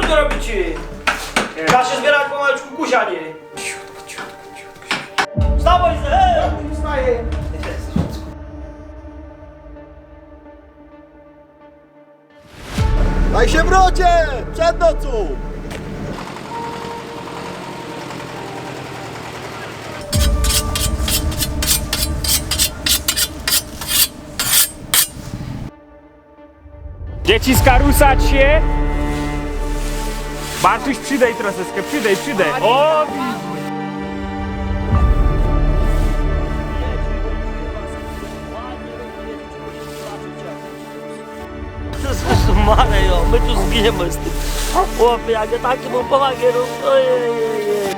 tu to robicie? Trzeba się zbierać pomaleczku kusianie. Wstawaj, ze! Wstaję. Daj się wrocie! Przed nocą! Dzieci skarusać się! Bartuś, przydaj troszeczkę, przydaj, przydaj. O, Jezus Mario, my tu zginiemy z tym. Chłopie, jak ja taki mu pomagę, no ojej.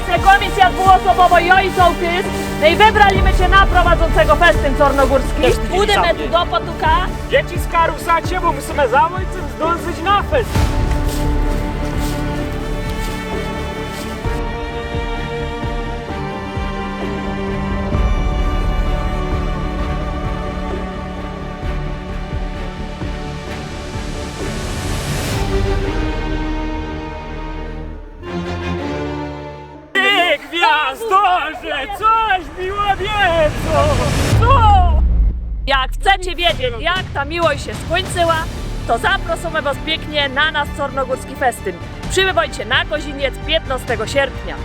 Sobie, komisja dwuosobowa i oj sołtys. No i wybraliśmy cię na prowadzącego festyn czarnogórski. Budemy tu do potuka. dzieci skarusać się, bo musimy za ojcem zdążyć na fest. Chcecie wiedzieć, jak ta miłość się skończyła, to zaprosimy was pięknie na nasz czarnogórski festyn. Przybywajcie na Koziniec 15 sierpnia.